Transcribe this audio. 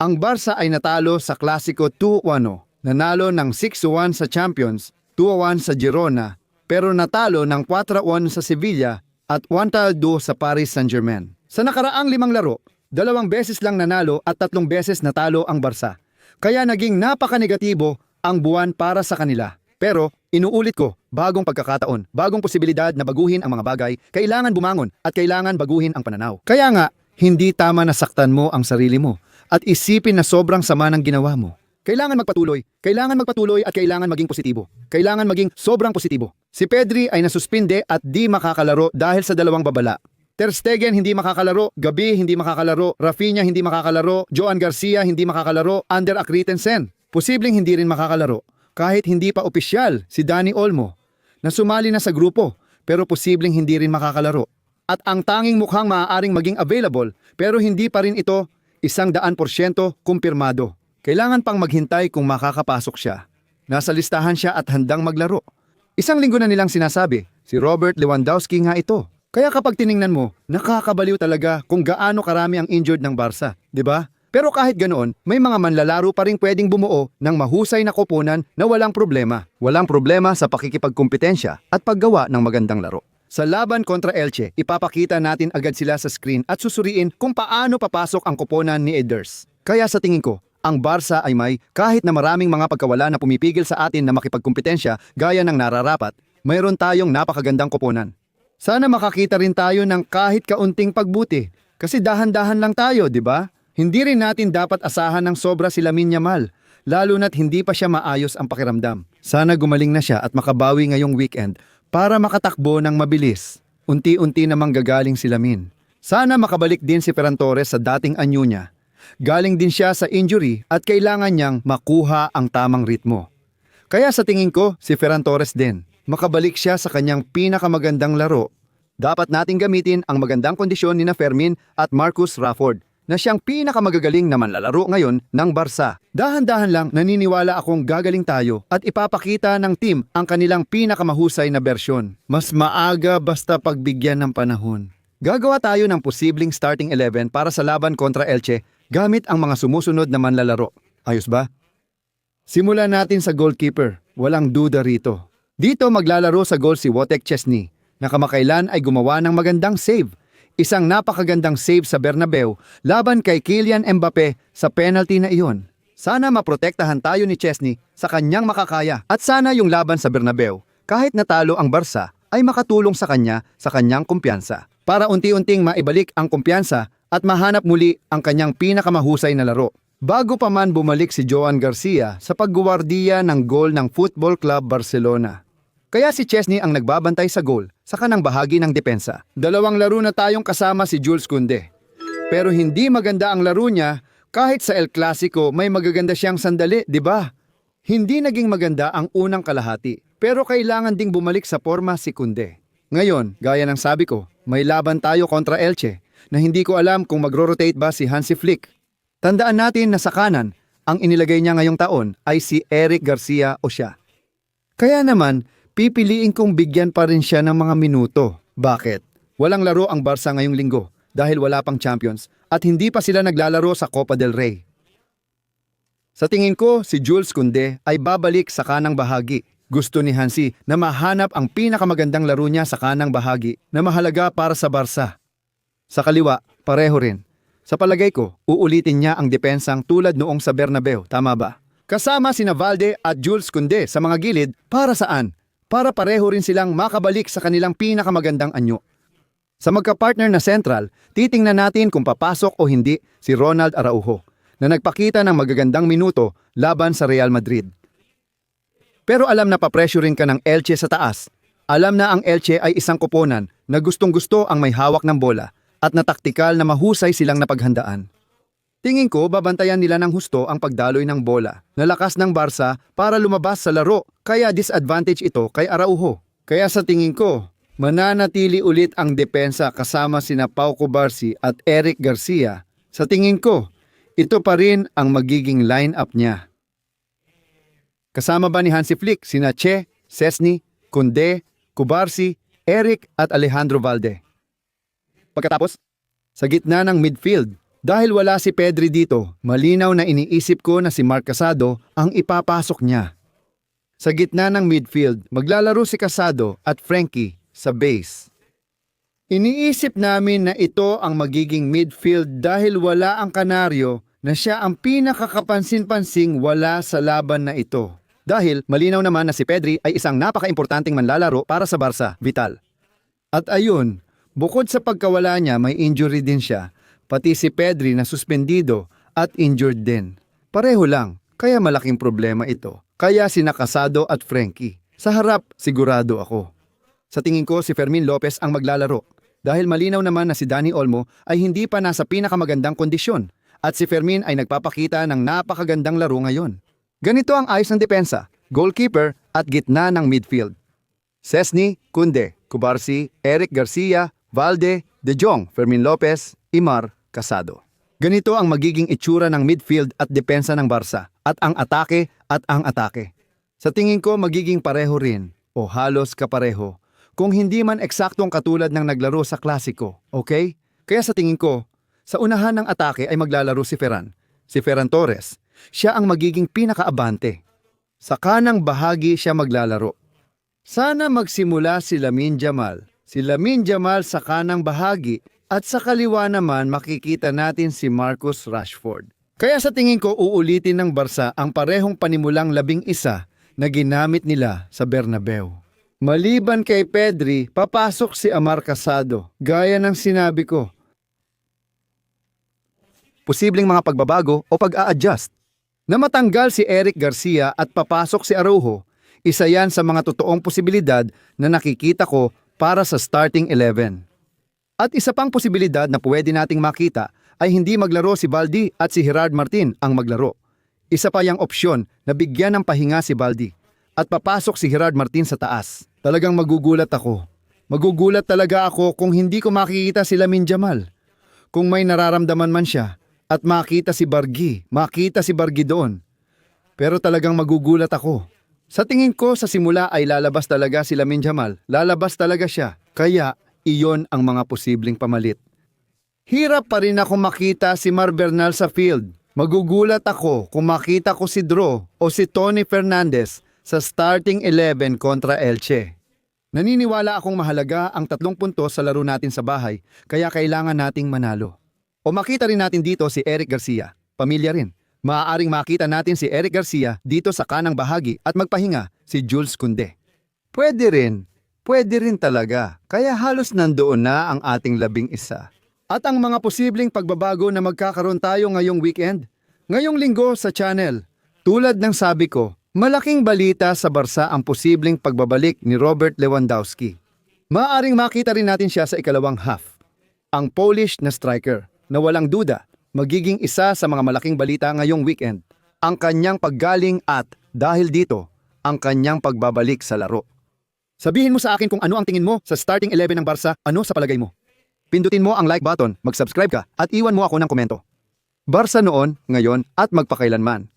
Ang Barca ay natalo sa Klasiko 2-1, nanalo ng 6-1 sa Champions, 2-1 sa Girona, pero natalo ng 4-1 sa Sevilla at 1-2 sa Paris Saint-Germain. Sa nakaraang limang laro, dalawang beses lang nanalo at tatlong beses natalo ang Barca. Kaya naging napaka-negatibo ang buwan para sa kanila. Pero inuulit ko, bagong pagkakataon, bagong posibilidad na baguhin ang mga bagay, kailangan bumangon at kailangan baguhin ang pananaw. Kaya nga, hindi tama na saktan mo ang sarili mo at isipin na sobrang sama ng ginawa mo. Kailangan magpatuloy, kailangan magpatuloy at kailangan maging positibo. Kailangan maging sobrang positibo. Si Pedri ay nasuspinde at di makakalaro dahil sa dalawang babala. Ter Stegen hindi makakalaro, Gabi hindi makakalaro, Rafinha hindi makakalaro, Joan Garcia hindi makakalaro, Ander Akristensen. Posibleng hindi rin makakalaro kahit hindi pa opisyal si Dani Olmo na sumali na sa grupo pero posibleng hindi rin makakalaro. At ang tanging mukhang maaaring maging available pero hindi pa rin ito isang daan porsyento kumpirmado. Kailangan pang maghintay kung makakapasok siya. Nasa listahan siya at handang maglaro. Isang linggo na nilang sinasabi, si Robert Lewandowski nga ito. Kaya kapag tiningnan mo, nakakabaliw talaga kung gaano karami ang injured ng Barca, di ba? Pero kahit ganoon, may mga manlalaro pa rin pwedeng bumuo ng mahusay na koponan na walang problema. Walang problema sa pakikipagkumpetensya at paggawa ng magandang laro. Sa laban kontra Elche, ipapakita natin agad sila sa screen at susuriin kung paano papasok ang koponan ni Eders. Kaya sa tingin ko, ang Barca ay may kahit na maraming mga pagkawala na pumipigil sa atin na makipagkumpetensya gaya ng nararapat, mayroon tayong napakagandang koponan. Sana makakita rin tayo ng kahit kaunting pagbuti kasi dahan-dahan lang tayo, di ba? Hindi rin natin dapat asahan ng sobra si Lamin Yamal, lalo na't hindi pa siya maayos ang pakiramdam. Sana gumaling na siya at makabawi ngayong weekend para makatakbo ng mabilis. Unti-unti namang gagaling si Lamin. Sana makabalik din si Ferran Torres sa dating anyo niya. Galing din siya sa injury at kailangan niyang makuha ang tamang ritmo. Kaya sa tingin ko, si Ferran Torres din. Makabalik siya sa kanyang pinakamagandang laro. Dapat nating gamitin ang magandang kondisyon ni na Fermin at Marcus Rafford na siyang pinakamagagaling na manlalaro ngayon ng Barca. Dahan-dahan lang naniniwala akong gagaling tayo at ipapakita ng team ang kanilang pinakamahusay na bersyon. Mas maaga basta pagbigyan ng panahon. Gagawa tayo ng posibleng starting 11 para sa laban kontra Elche gamit ang mga sumusunod na manlalaro. Ayos ba? Simulan natin sa goalkeeper. Walang duda rito. Dito maglalaro sa goal si Wotek Chesney na kamakailan ay gumawa ng magandang save. Isang napakagandang save sa Bernabeu laban kay Kylian Mbappe sa penalty na iyon. Sana maprotektahan tayo ni Chesney sa kanyang makakaya at sana yung laban sa Bernabeu kahit natalo ang Barca ay makatulong sa kanya sa kanyang kumpiyansa para unti-unting maibalik ang kumpiyansa at mahanap muli ang kanyang pinakamahusay na laro. Bago pa man bumalik si Joan Garcia sa pagguwardiya ng gol ng Football Club Barcelona. Kaya si Chesney ang nagbabantay sa goal sa kanang bahagi ng depensa. Dalawang laro na tayong kasama si Jules Kunde. Pero hindi maganda ang laro niya kahit sa El Clasico may magaganda siyang sandali, di ba? Hindi naging maganda ang unang kalahati, pero kailangan ding bumalik sa forma si Kunde. Ngayon, gaya ng sabi ko, may laban tayo kontra Elche na hindi ko alam kung magro-rotate ba si Hansi Flick. Tandaan natin na sa kanan, ang inilagay niya ngayong taon ay si Eric Garcia o siya. Kaya naman, pipiliin kong bigyan pa rin siya ng mga minuto. Bakit? Walang laro ang Barca ngayong linggo dahil wala pang champions at hindi pa sila naglalaro sa Copa del Rey. Sa tingin ko, si Jules Kunde ay babalik sa kanang bahagi. Gusto ni Hansi na mahanap ang pinakamagandang laro niya sa kanang bahagi na mahalaga para sa Barca. Sa kaliwa, pareho rin. Sa palagay ko, uulitin niya ang depensang tulad noong sa Bernabeu, tama ba? Kasama si Navalde at Jules Kunde sa mga gilid para saan? Para pareho rin silang makabalik sa kanilang pinakamagandang anyo. Sa magka-partner na central, titingnan natin kung papasok o hindi si Ronald Araujo na nagpakita ng magagandang minuto laban sa Real Madrid. Pero alam na papressuring ka ng Elche sa taas. Alam na ang Elche ay isang koponan na gustong-gusto ang may hawak ng bola at na taktikal na mahusay silang napaghandaan. Tingin ko babantayan nila ng husto ang pagdaloy ng bola na lakas ng Barca para lumabas sa laro kaya disadvantage ito kay Araujo. Kaya sa tingin ko, mananatili ulit ang depensa kasama sina Pau Cubarsi at Eric Garcia. Sa tingin ko, ito pa rin ang magiging lineup niya. Kasama ba ni Hansi Flick sina Che, Sesni, Kunde, Cubarsi, Eric at Alejandro Valde? Pagkatapos, sa gitna ng midfield, Dahil wala si Pedri dito, malinaw na iniisip ko na si Mark Casado ang ipapasok niya. Sa gitna ng midfield, maglalaro si Casado at Frankie sa base. Iniisip namin na ito ang magiging midfield dahil wala ang Kanaryo na siya ang pinakakapansin-pansing wala sa laban na ito. Dahil malinaw naman na si Pedri ay isang napaka-importanting manlalaro para sa Barca, Vital. At ayun, bukod sa pagkawala niya may injury din siya, pati si Pedri na suspendido at injured din. Pareho lang, kaya malaking problema ito. Kaya sinakasado at Frankie. Sa harap, sigurado ako. Sa tingin ko si Fermin Lopez ang maglalaro dahil malinaw naman na si Danny Olmo ay hindi pa nasa pinakamagandang kondisyon at si Fermin ay nagpapakita ng napakagandang laro ngayon. Ganito ang ayos ng depensa, goalkeeper at gitna ng midfield. Sesni, Kunde, Kubarsi, Eric Garcia, Valde, De Jong, Fermin Lopez, Imar, Casado. Ganito ang magiging itsura ng midfield at depensa ng Barca at ang atake at ang atake. Sa tingin ko magiging pareho rin o halos kapareho kung hindi man eksaktong katulad ng naglaro sa klasiko, okay? Kaya sa tingin ko, sa unahan ng atake ay maglalaro si Ferran, si Ferran Torres. Siya ang magiging pinakaabante. Sa kanang bahagi siya maglalaro. Sana magsimula si Lamin Jamal. Si Lamin Jamal sa kanang bahagi at sa kaliwa naman makikita natin si Marcus Rashford. Kaya sa tingin ko uulitin ng Barca ang parehong panimulang labing isa na ginamit nila sa Bernabeu. Maliban kay Pedri, papasok si Amar Casado. Gaya ng sinabi ko, posibleng mga pagbabago o pag-a-adjust. Na matanggal si Eric Garcia at papasok si Araujo, isa yan sa mga totoong posibilidad na nakikita ko para sa starting 11. At isa pang posibilidad na pwede nating makita ay hindi maglaro si Baldi at si Gerard Martin ang maglaro. Isa pa yung opsyon na bigyan ng pahinga si Baldi at papasok si Gerard Martin sa taas. Talagang magugulat ako. Magugulat talaga ako kung hindi ko makikita si Lamin Jamal. Kung may nararamdaman man siya at makita si Bargi, makita si Bargi doon. Pero talagang magugulat ako. Sa tingin ko sa simula ay lalabas talaga si Lamin Jamal. Lalabas talaga siya. Kaya iyon ang mga posibleng pamalit. Hirap pa rin ako makita si Mar Bernal sa field. Magugulat ako kung makita ko si Dro o si Tony Fernandez sa starting 11 kontra Elche. Naniniwala akong mahalaga ang tatlong puntos sa laro natin sa bahay kaya kailangan nating manalo. O makita rin natin dito si Eric Garcia, pamilya rin. Maaaring makita natin si Eric Garcia dito sa kanang bahagi at magpahinga si Jules Kunde. Pwede rin, pwede rin talaga. Kaya halos nandoon na ang ating labing isa. At ang mga posibleng pagbabago na magkakaroon tayo ngayong weekend, ngayong linggo sa channel. Tulad ng sabi ko, malaking balita sa Barsa ang posibleng pagbabalik ni Robert Lewandowski. Maaring makita rin natin siya sa ikalawang half. Ang Polish na striker, na walang duda, magiging isa sa mga malaking balita ngayong weekend. Ang kanyang paggaling at, dahil dito, ang kanyang pagbabalik sa laro. Sabihin mo sa akin kung ano ang tingin mo sa starting 11 ng Barca, ano sa palagay mo? Pindutin mo ang like button, mag-subscribe ka, at iwan mo ako ng komento. Barca noon, ngayon, at magpakailanman.